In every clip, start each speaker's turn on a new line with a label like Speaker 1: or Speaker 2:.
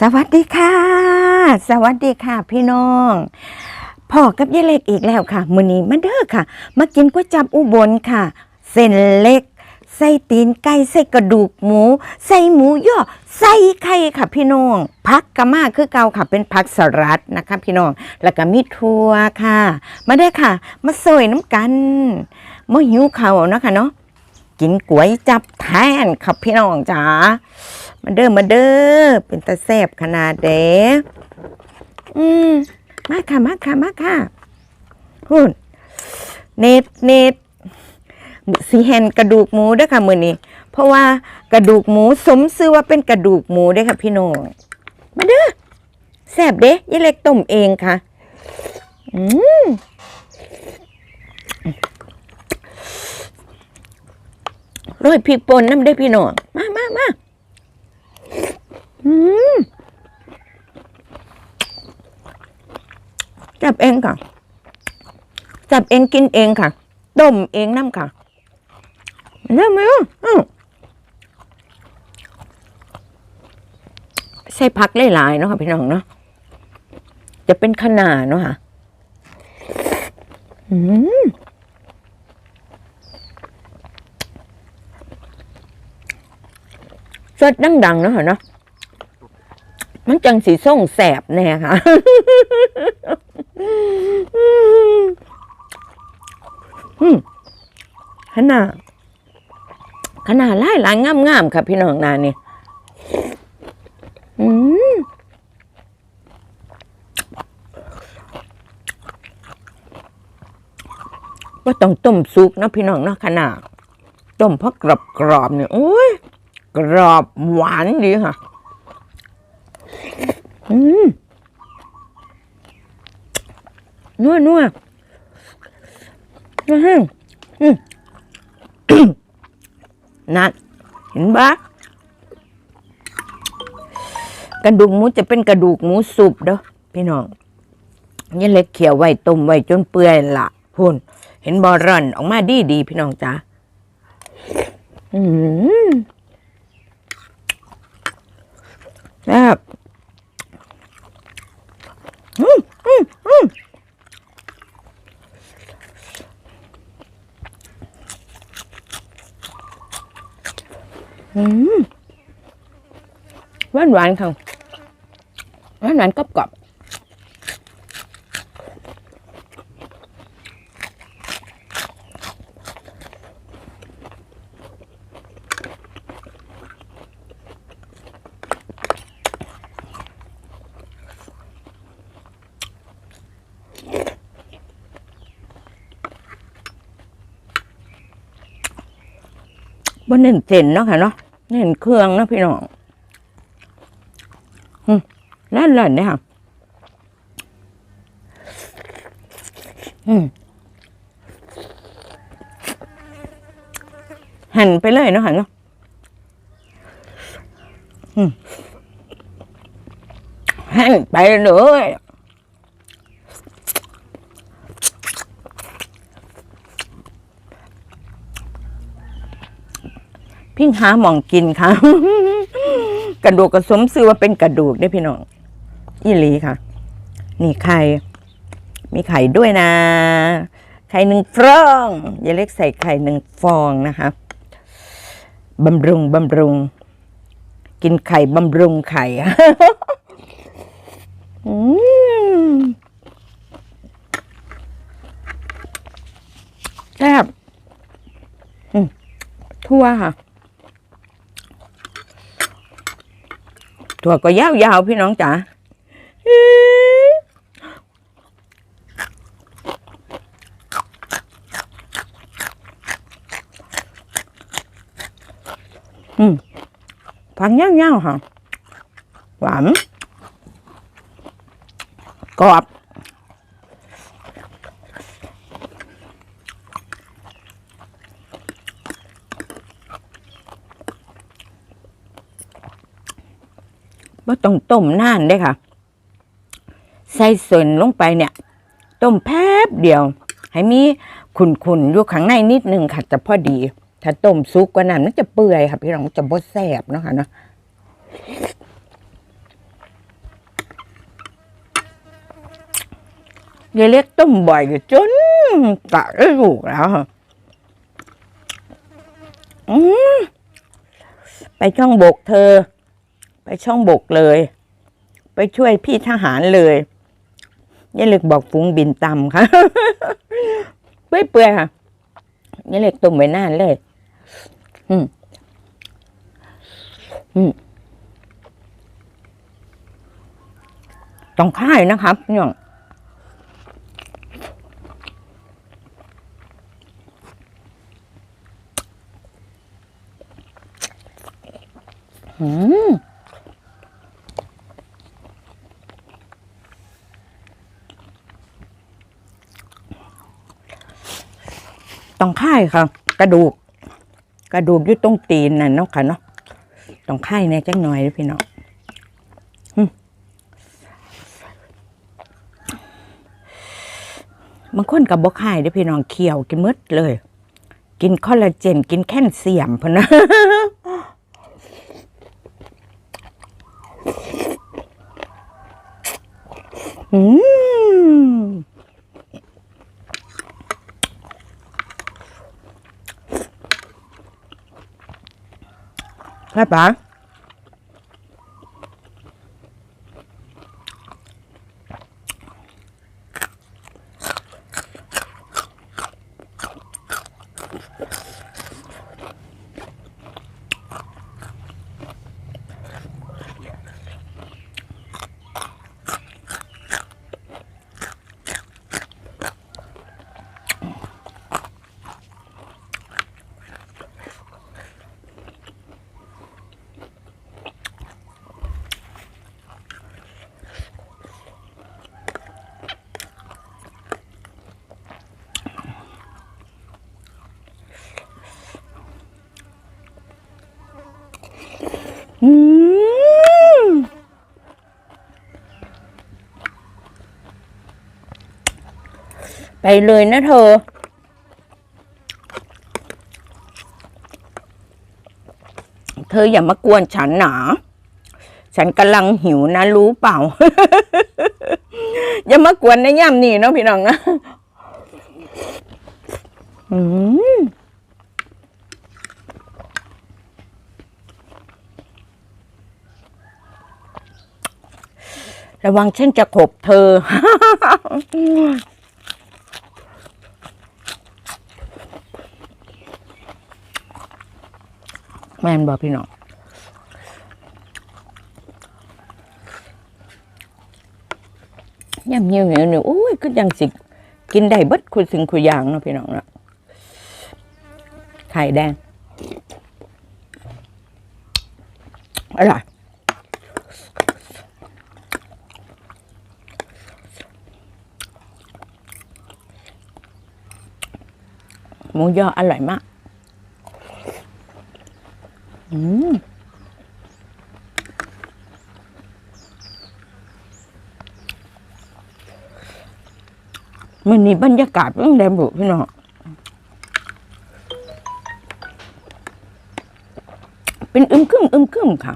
Speaker 1: สวัสดีค่ะ สวัสดีค่ะ พี่น้องพ่อกับยายเล็กอีกแล้วค่ะมื้อนี้มาเด้อค่ะ มากินก๋วยจับอุบลค่ะ เส้นเล็ก ใส่ตีนไก่ใส่กระดูกหมู ใส่หมูย่อใส่ไข่ค่ะ พี่น้องผักกะมาคือเก่าค่ะ เป็นผักสลัดนะคะ พี่น้องแล้วก็มีถั่วค่ะ มาเด้อค่ะ มาซอยน้ำกันมาหิวเขาเนาะค่ะเนาะกินก๋วยจับแทนครับพี่น้องจ๋า มาเด้อมาเด้อเป็นตาแซบขนาดเด้อืมมาค่ะมาค่ะมาค่ะพูดเน็ตเน็ตสีแหนกระดูกหมูด้อค่ะมือนี้ เพราะว่ากระดูกหมูสมซื่อว่าเป็นกระดูกหมูด้อค่ะพี่น้องมาเด้อแซบเด้ยายเล็กต้มเองค่ะ อืมโรยพริกป่นน้ำได้พี่น้องมามามา อืม จับเองค่ะ จับเองกินเองค่ะ ต้มเองน้ำค่ะเริ่มไหมอะใส่ผักหลายๆเนาะค่ะพี่น้องเนาะ จะเป็นขนาดเนาะค่ะ อืมสดดังๆเนาะค่ะเนาะมันจังสีส่งแสบแน่ค่ะ อืมขนาดขนาดหลายหลายงามงามๆค่ะพี่น้องนานี่อืมว่าต้องต้มสุกนะพี่น้องเนาะขนาดต้มเพราะกรอบกรอบๆเนี่ยโอ้ยกรอบหวานดีค่ะ อืม นัวนัวอืมอืมนั่นเห็นปะกระดูกหมูจะเป็นกระดูกหมูสุบเด้อพี่น้องนี่เล็กเขียวไว้ต้มไว้จนเปื่อยละพุ่นเห็นบอร่อนออกมาดีดีพี่น้องจ้าอืมแบ บหวานหวานค่ะหวานหวานกรอบกรอบบนเน้นเส้นเนาะค่ะเนาะ เน้นเครื่องนะพี่น้องนั่นเลยเนี่ยค่ะหั่นไปเลยเนาะหั่นเนาะหั่นไปเลย พี่หาหมองกินค่ะ กระดูกกระสมซื้อว่าเป็นกระดูกได้พี่น้องอีหลีค่ะ นี่ไข่ มีไข่ด้วยนะ ไข่หนึ่งฟองอย่าเล็กใส่ไข่หนึ่งฟองนะคะบำรุงบำรุง กินไข่บำรุงไข่แซ่บทั่วค่ะ ถั่วก็ยาวๆพี่น้องจ๋าอืมผักยาวๆค่ะ หวานกรอบ ต้องต้มนานได้ค่ะ ใส่ส่วนลงไปเนี่ย ต้มแป๊บเดียว ให้มีขุ่นๆอยู่ข้างในนิดนึงค่ะจะพอดี ถ้าต้มซุกกว่านั้นมันจะเปื่อยค่ะพี่รองจะบดแสบนะคะเนาะยายเล็กต้มบ่อยจนตะได้ถูกแล้วอืมไปช่องบกเธอ ไปช่องบกเลย ไปช่วยพี่ทหารเลยยายเล็กบอกฟุ้งบินต่ำค่ะเปื่อยเปื่อยค่ะยายเล็กต้มไว้นานเลย อืม อืมต้องค่ายนะครับพี่น้องอื ต้องค่ายค่ะ กระดูก กระดูกอยู่ตรงตีนน่ะเนาะค่ะเนาะต้องค่ายในจังหน่อยด้อพี่น้องบางคนกับบกไข่ได้อพี่น้องเคี่ยวกินมืดเลย กินคอลลาเจน กินแคลเซียมพะนะอืม ใช่ปะอืม ไปเลยนะเธอ เธออย่ามากวนฉันหนา ฉันกำลังหิวนะ รู้เปล่า อย่ามากวนในย่ำนี่เนาะพี่น้องนะอืมระวังฉันจะขบเธอ ม่นบอกพี่น้องย่ำเงี้ยวเหนียวหนูโอ้ยก็ยังสิ กินได้เบิดคุยสิงคุยยางเนาะพี่น้องเนาะไข่แดงอร่อยหมูยออร่อยมาก อืมมันนี่บรรยากาศเรื่งแดมบุพี่น้องเป็นอึมครึมอึมครึมค่ะ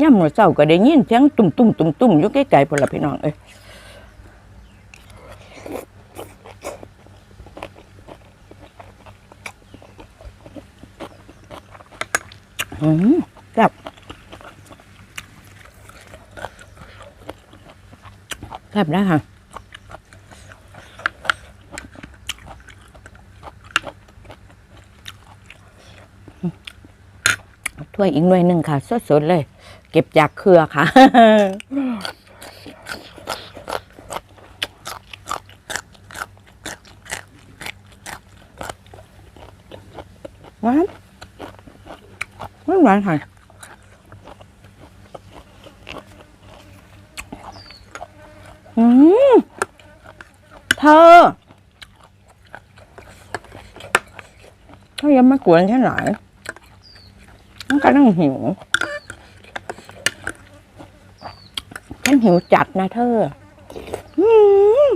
Speaker 1: ย่ำหนูเศร้าก็ได้ยินเสียงตุ่มตุ่มตุ่มตุ่มอยู่ใกล้ๆพอละพี่น้องเอ้ย อืมแบบแบบได้ค่ะถ้วยอีกหน่วยหนึ่งค่ะ สดๆเลย เก็บจากเครือค่ะหวา หวานหนค่ะอืมเธอเธอยังไม่กวนฉันหน่อยฉันก็นั่งหิวฉันหิวจัดนะเธอ อืม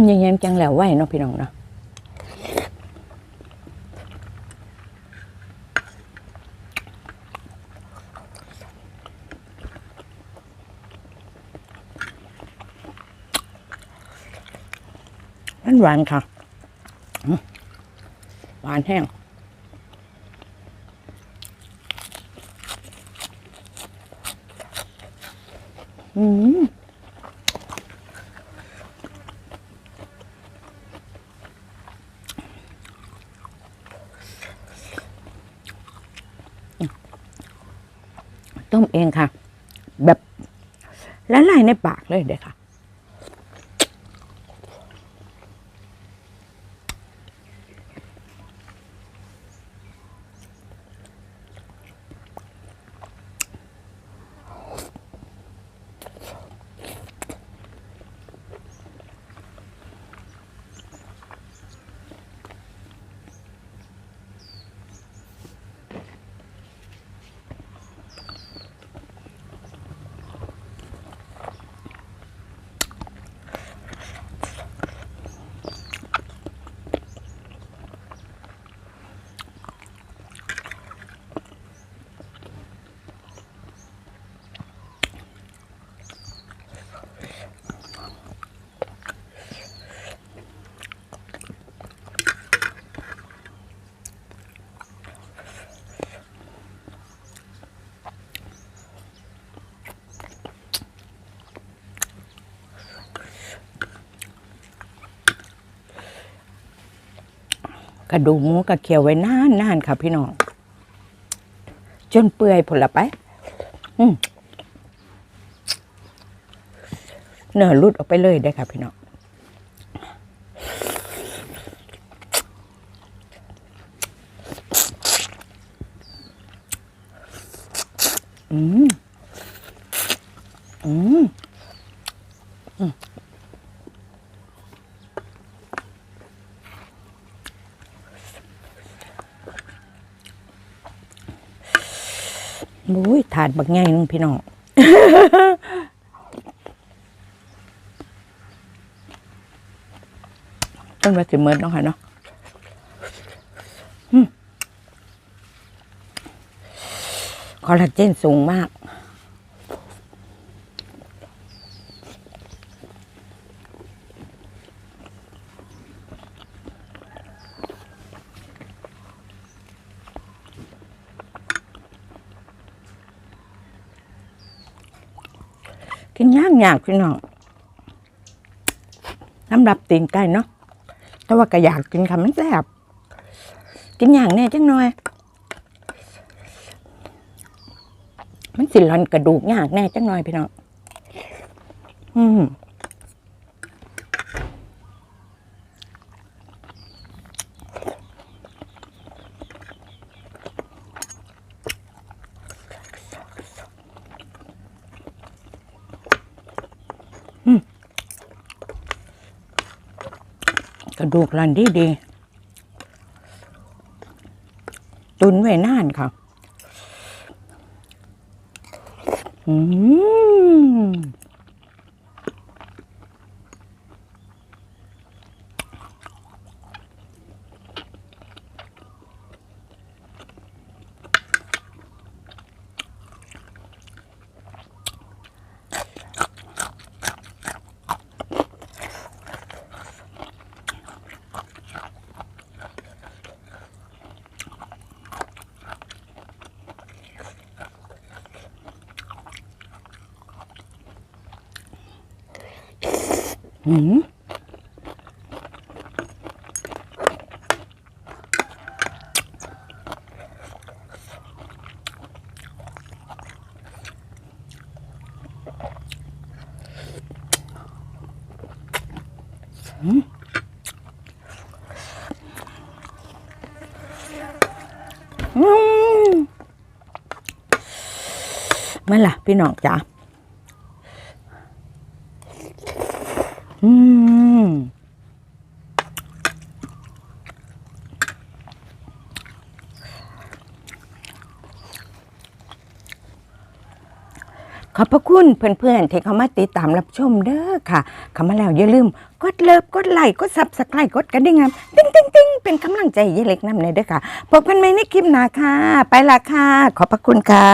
Speaker 1: ำเย็นๆจังแล้วไหวเนาะพี่น้องเนาะมันหวานค่ะ หวานแห้ง อืมต้มเองค่ะ แบบละลาย ในปากเลยเด็กค่ะ กระดูกหมูกระเคียวไว้นานนานๆค่ะพี่น้อง จนเปื่อยผลละไป อืมเนื้อรุดออกไปเลยได้ค่ะพี่น้องอืมอืม มุ้ยถาดบักแงนึงพี่น้องต้นว่าสิเมิดเนาะค่ะเนาะคอลลาเจนสูงมาก กินยากยากพี่น้องสำรับตีนไก่เนาะแต่ว่าก็อยากกินคำมันแซ่บกินอย่างแน่จังหน่อย มันสิหลอนกระดูกยากแน่จังหน่อยพี่น้องอืม กระดูกรันดีดี ตุนไว้นานค่ะ อืม อืมอืมเมื่อล่ะ พี่น้องจ๋า อืมขอบพระคุณเพื่อนๆที่เข้ามาติดตามรับชมเด้อค่ะเข้ามาแล้วอย่าลืม กดเลิฟกดไลค์กดซับสไครต์กดกระดิ่งงามติ้งติ้งติ้งเป็นกำลังใจเยายเล็กน้ำเลยเด้อค่ะพบกันใหม่ในคลิปหน้าค่ะ ไปละค่ะ ขอบพระคุณค่ะ